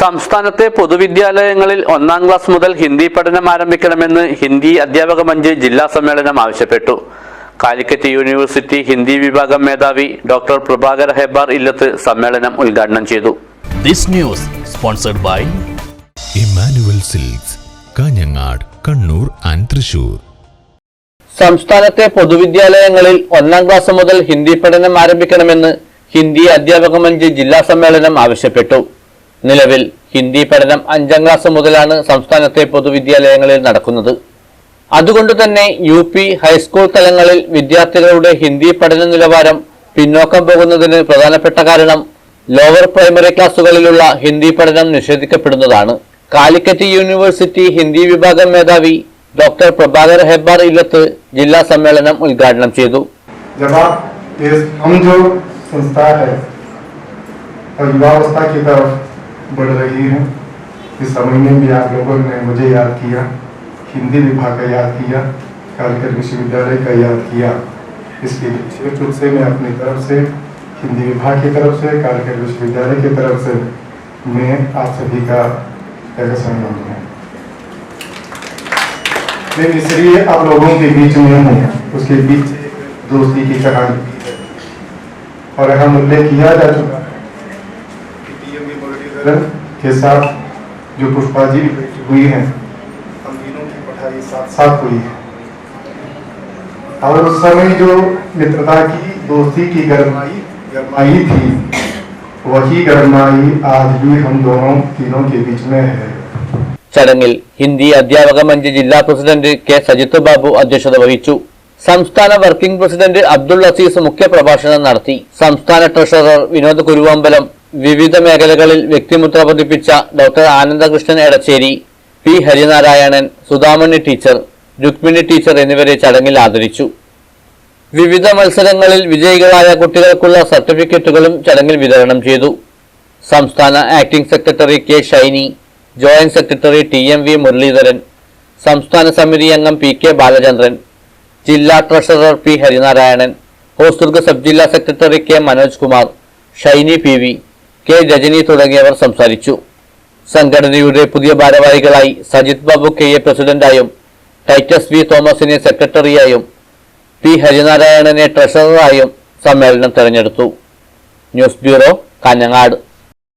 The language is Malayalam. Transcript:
സംസ്ഥാനത്തെ പൊതുവിദ്യാലയങ്ങളിൽ ഒന്നാം ക്ലാസ് മുതൽ ഹിന്ദി പഠനം ആരംഭിക്കണമെന്ന് ഹിന്ദി അധ്യാപക മഞ്ച് ജില്ലാ സമ്മേളനം ആവശ്യപ്പെട്ടു. കാലിക്കറ്റ് യൂണിവേഴ്സിറ്റി ഹിന്ദി വിഭാഗം മേധാവി ഡോക്ടർ പ്രഭാകർ ഹെബാർ ഇല്ലത്ത് സമ്മേളനം ഉദ്ഘാടനം ചെയ്തു. This news sponsored by Emmanuel silks Kanhangad Kannur and Thrissur. സംസ്ഥാനത്തെ പൊതുവിദ്യാലയങ്ങളിൽ ഒന്നാം ക്ലാസ് മുതൽ ഹിന്ദി പഠനം ആരംഭിക്കണമെന്ന് ഹിന്ദി അധ്യാപക മഞ്ച് ജില്ലാ സമ്മേളനം ആവശ്യപ്പെട്ടു. നിലവിൽ ഹിന്ദി പഠനം അഞ്ചാം ക്ലാസ് മുതലാണ് സംസ്ഥാനത്തെ പൊതുവിദ്യാലയങ്ങളിൽ നടക്കുന്നത് അതുകൊണ്ട് തന്നെ യു പി ഹൈസ്കൂൾ തലങ്ങളിൽ വിദ്യാർത്ഥികളുടെ ഹിന്ദി പഠന നിലവാരം പിന്നോക്കം പോകുന്നതിന് പ്രധാനപ്പെട്ട കാരണം ലോവർ പ്രൈമറി ക്ലാസ്സുകളിലുള്ള ഹിന്ദി പഠനം നിഷേധിക്കപ്പെടുന്നതാണ് കാലിക്കറ്റ് യൂണിവേഴ്സിറ്റി ഹിന്ദി വിഭാഗം മേധാവി ഡോക്ടർ പ്രഭാകർ ഹെബ്ബാർ ഇല്ലത്ത് ജില്ലാ സമ്മേളനം ഉദ്ഘാടനം ചെയ്തു जब आप ये हम जो संस्था है और युवावस्था की तरफ बढ़ रही है। इस समय में भी आप लोगों ने मुझे याद किया, हिंदी विभाग का याद किया कालकर विश्वविद्यालय का याद किया। इसके विशेष रूप से मैं अपनी तरफ़ से, हिंदी विभाग की तरफ़ से कालकर विश्वविद्यालय की तरफ़ से, मैं आप सभी का सम्मान हूँ। मैं इसलिए आप लोगों के बीच में हूँ, उसके बीच दोस्ती की कहानी और हम उल्लेख किया जा चुका DMV मुरलीधरन के साथ जो पुष्पा जी बैठी हुई हैं हम तीनों की पढ़ाई साथ साथ हुई है और उस समय जो मित्रता की दोस्ती की गरमाई गरमाई थी वही गरमाई आज भी हम दोनों तीनों के बीच में है ചടങ്ങിൽ ഹിന്ദി അധ്യാപക മഞ്ച് ജില്ലാ പ്രസിഡന്റ് കെ സജിത്ത് ബാബു അധ്യക്ഷത വഹിച്ചു സംസ്ഥാന വർക്കിംഗ് പ്രസിഡന്റ് അബ്ദുൾ അസീസ് മുഖ്യപ്രഭാഷണം നടത്തി സംസ്ഥാന ട്രഷറർ വിനോദ് കുരുവമ്പലം വിവിധ മേഖലകളിൽ വ്യക്തിമുദ്ര പതിപ്പിച്ച doctor Anandakrishnan Edachery P Harinarayanan Sudhamani teacher Rukmini teacher എന്നിവരെ ചടങ്ങിൽ ആദരിച്ചു. വിവിധ മത്സരങ്ങളിൽ വിജയികളായ കുട്ടികൾക്കുള്ള സർട്ടിഫിക്കറ്റുകളും ചടങ്ങിൽ വിതരണം ചെയ്തു. സംസ്ഥാന acting secretary K Shiny joint secretary T M V Muraleedharan സംസ്ഥാന സമിതി അംഗം പി കെ ബാലചന്ദ്രൻ ജില്ലാ treasurer P Harinarayanan Hosdurg sub ജില്ലാ secretary K Manoj Kumar Shiny P V. K Rajani തുടങ്ങിയവർ സംസാരിച്ചു. സംഘടനയുടെ പുതിയ ഭാരവാഹികളായി സജിത് ബാബു കെ എ പ്രസിഡന്റായും ടൈറ്റസ് വി തോമസിനെ സെക്രട്ടറിയായും പി ഹരിനാരായണനെ ട്രഷററായും സമ്മേളനം തെരഞ്ഞെടുത്തു. News bureau Kanhangad.